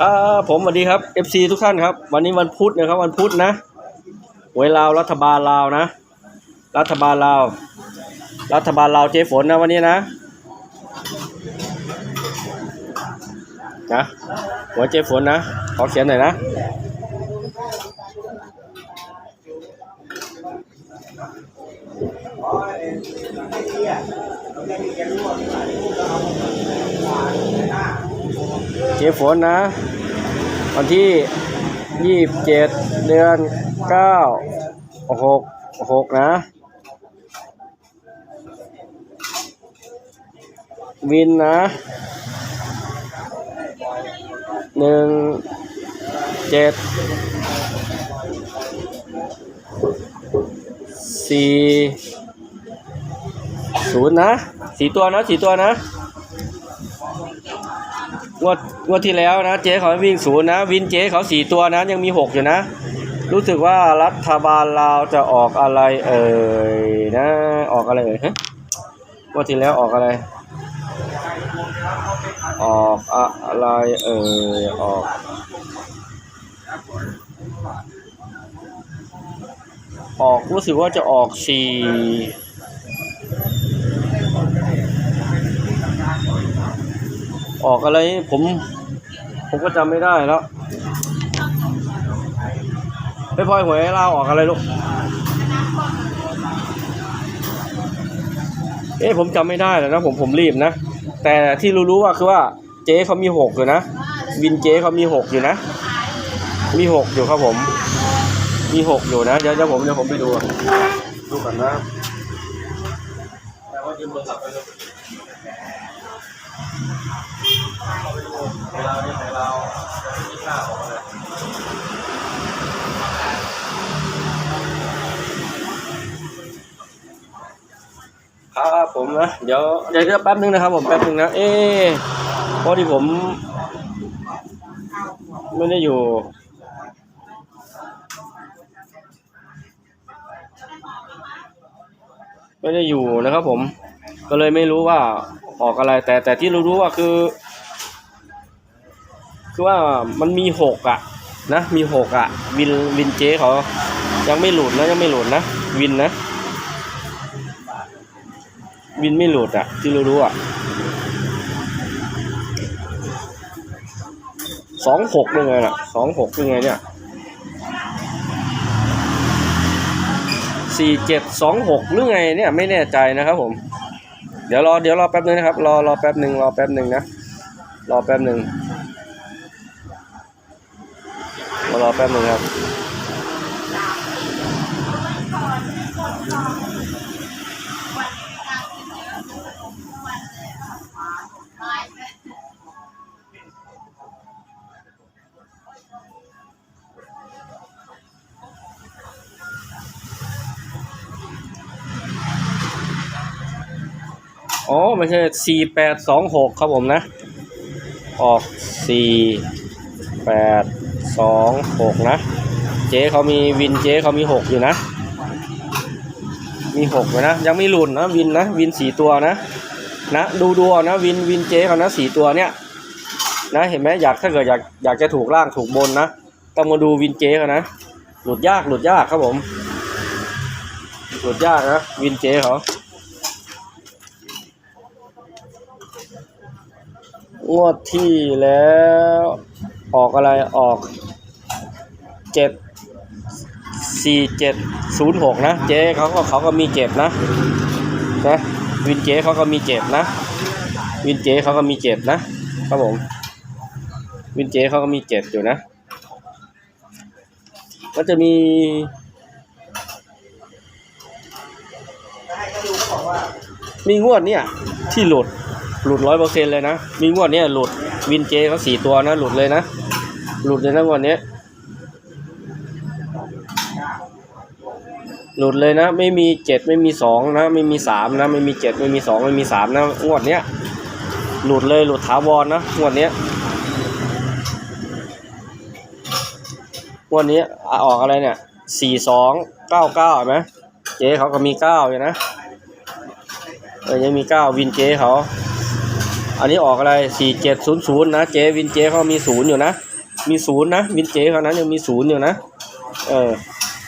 ครับผมสวัสดีครับ FC ทุกท่านครับ วันนี้วันพุธนะครับ วันพุธนะหวยลาวรัฐบาลลาวนะ รัฐบาลลาว รัฐบาลลาวเจ๊ฝนนะวันนี้นะนะหัวเจ๊ฝนนะขอเขียนหน่อยนะเจ๊ฝนนะ วันที่ยี่สิบเจ็ดเดือนเก้าหกหกนะ วินนะหนึ่งเจ็ดสี่ศูนย์นะสี่ตัวนะสี่ตัวนะ งวดงวดที่แล้วนะ เจ๊เขาวิ่งศูนย์นะ วินเจ๊เขาสี่ตัวนะยังมีหกอยู่นะ รู้สึกว่ารัฐบาลลาวจะออกอะไรเอ่ยนะ ออกอะไรเอ่ยฮะงวดที่แล้วออกอะไร ออกอะไรเอ่ยออกออกรู้สึกว่าจะออกสี่ ออกอะไรผม ผมก็จำไม่ได้แล้วไปพลอยหวยเราออกอะไรลูก เอ๊ะผมจำไม่ได้แล้วนะผมผมรีบนะ แต่ที่รู้ๆว่าคือว่าเจ๊เขามีหกอยู่นะ วินเจ๊เขามีหกอยู่นะ มีหกอยู่ครับผม มีหกอยู่นะ เดี๋ยวเดี๋ยวผมเดี๋ยวผมไปดู ดูก่อนนะแต่ว่ายืมโทรศัพท์ไปเลย เวลาเนี่ยของเราจะไม่มีค่าของอะไรครับผมนะเดี๋ยวเดี๋ยวเดี๋ยวแป๊บนึงนะครับ ผมแป๊บนึงนะ เอ๊ะเพราะที่ผม ไม่ได้อยู่ไม่ได้อยู่นะครับผมก็เลยไม่รู้ว่าออกอะไรแต่แต่ที่รู้ๆว่าคือ คือว่ามันมีหกอะนะมีหกอะ วินวินเจ๊เขายังไม่หลุดนะยังไม่หลุดนะวินนะวินไม่หลุดอะ ที่รู้ๆอะสองหกยังไงล่ะสองหกยังไงเนี่ยสี่เจ็ดสองหกหรือไงเนี่ยไม่แน่ใจนะครับผม เดี๋ยวรอเดี๋ยวรอแป๊บนึงนะครับ รอรอแป๊บหนึ่งรอแป๊บหนึ่งนะ รอแป๊บหนึ่ง รอแป๊บหนึ่งครับอ๋อไม่ใช่สี่แปดสองหกครับผมนะ ออกสี่แปด สองหกนะ เจ๊เขามีวินเจ๊เขามีหกอยู่นะ มีหกอยู่นะ ยังไม่หลุดนะวินนะ วินสี่ตัวนะ นะดูดูนะ วินวินเจ๊เขานะสี่ตัวเนี่ย นะเห็นไหมอยากถ้าเกิดอยากอยากจะถูกล่างถูกบนนะต้องมาดูวินเจ๊เขานะ หลุดยากหลุดยากครับผม หลุดยากนะ วินเจ๊เขางวดที่แล้ว ออกอะไรออกเจ็ดสี่เจ็ดศูนย์หกนะเจ๊เขาก็เขาก็มีเจ็ดนะนะวินเจ๊เขาก็มีเจ็ดนะ วินเจ๊เขาก็มีเจ็ดนะครับผมวินเจ๊เขาก็มีเจ็ดอยู่นะ ก็จะมีมีงวดเนี่ยที่หลุดหลุดร้อยเปอร์เซ็นเลยนะ มีงวดเนี้ยหลุด วินเจเขาสี่ตัวนะ หลุดเลยนะ หลุดเลยนะงวดเนี้ หลุดเลยนะ ไม่มีเจ็ดไม่มีสองนะ ไม่มีสามนะ ไม่มีเจ็ดไม่มีสองไม่มีสามนะงวดเนี้ยหลุดเลยหลุดถาวรนะงวดเนี้ยงวดนี้อออกอะไรเนี่ยสี่สองเก้าเก้าไหมเจ๊เขาก็มีเก้าอยู่นะเออยังมีเก้าวินเจ๊เขา อันนี้ออกอะไรสี่เจ็ดศูนย์ศูนย์นะเจวินเจเขามีศูนย์อยู่นะ มีศูนย์นะวินเจเขานั้นยังมีศูนย์อยู่นะเออ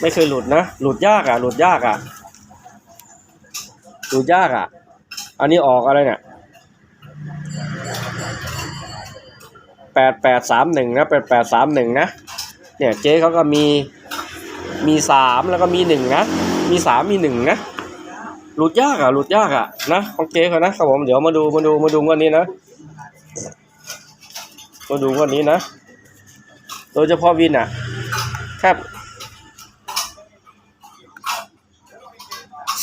ไม่เคยหลุดนะ หลุดยากอะ หลุดยากอะ หลุดยากอะ อันนี้ออกอะไรเนี่ยแปดแปดสามหนึ่งนะแปดแปดสามหนึ่งนะ เนี่ยเจ๊เขาก็มีมีสามแล้วก็มีหนึ่งนะ มีสามมีหนึ่งนะ ลุดยากอะหลุดยากอะนะของเจ๊เขานะครับผมเดี๋ยวมาดูมาดูมาดูวันนี้นะมาดูวันนี้นะ โดยเฉพาะวินอะแทบ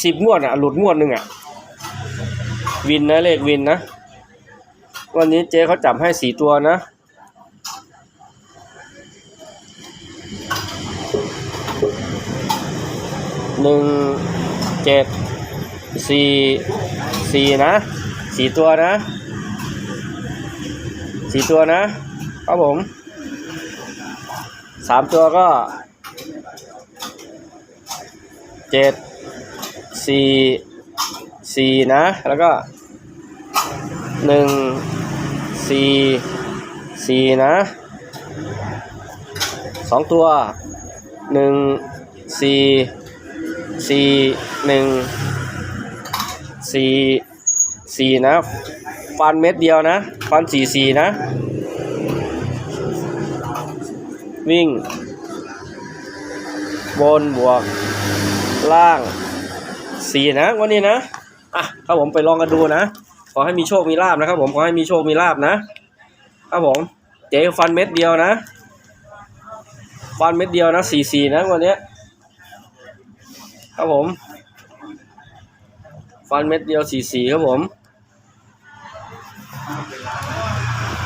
สิบงวดอะ หลุดงวดหนึ่งอะ วินนะเลขวินนะ วันนี้เจ๊เขาจับให้สี่ตัวนะหนึ่งเจ็ด สี่สี่นะสี่ตัวนะสี่ตัวนะครับผมสามตัวก็เจ็ดสี่สี่นะ แล้วก็หนึ่งสี่สี่นะสองตัวหนึ่งสี่สี่หนึ่ง สี่สี่นะ ฟันเม็ดเดียวนะ ฟันสี่สี่นะ วิ่ง บนบวก ล่างสี่นะ วันนี้นะ อะครับผมไปลองกันดูนะ ขอให้มีโชคมีลาบนะครับผม ขอให้มีโชคมีลาบนะครับผม เจ๊ฟันเม็ดเดียวนะ ฟันเม็ดเดียวนะสี่สี่นะวันนี้ครับผม ฟันเม็ดเดียวสีสีครับผม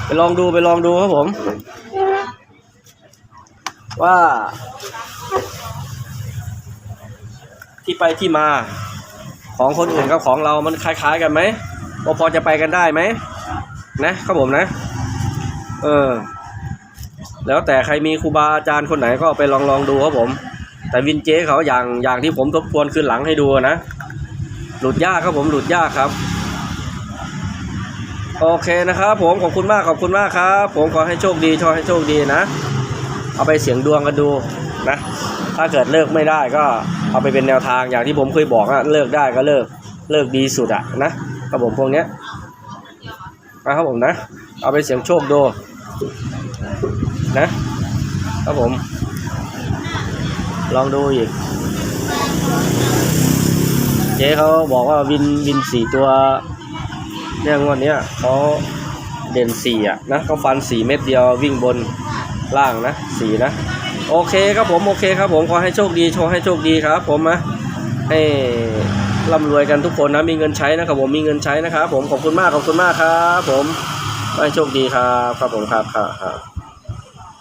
ไปลองดูไปลองดูครับผม ว่า ที่ไปที่มา ของคนอื่นกับของเรามันคล้ายๆกันไหมพอจะไปกันได้ไหมนะครับผมนะ เออ แล้วแต่ใครมีครูบาอาจารย์คนไหนก็ไปลองลองดูครับผม แต่วินเจเขาอย่างอย่างที่ผมทบทวนคืนหลังให้ดูนะ หลุดยากครับผมหลุดยากครับ โอเคนะครับผมขอบคุณมากขอบคุณมากครับ ผมขอให้โชคดีขอให้โชคดีนะ เอาไปเสียงดวงกันดูนะ ถ้าเกิดเลิกไม่ได้ก็เอาไปเป็นแนวทางอย่างที่ผมเคยบอกอะเลิกได้ก็เลิกเลิกดีสุดอะนะครับผมพวกเนี้ยนะครับผมนะ เอาไปเสียงโชคดูนะครับผม ลองดูอีก จ๊เขาบอกว่าวินวินสี่ตัวเนี่ยงวดเนี้ยเขาเด่นสี่อะนะเขาฟันสี่เม็ดเดียววิ่งบนล่างนะสี่นะ โอเคครับผมโอเคครับผมขอให้โชคดีโชว์ให้โชคดีครับ ผมนะให้ร่ำรวยกันทุกคนนะมีเงินใช้นะครับผมมีเงินใช้นะครับผมขอบคุณมากขอบคุณมากครับ ผมขอให้โชคดีครับครับผมครับครับครับ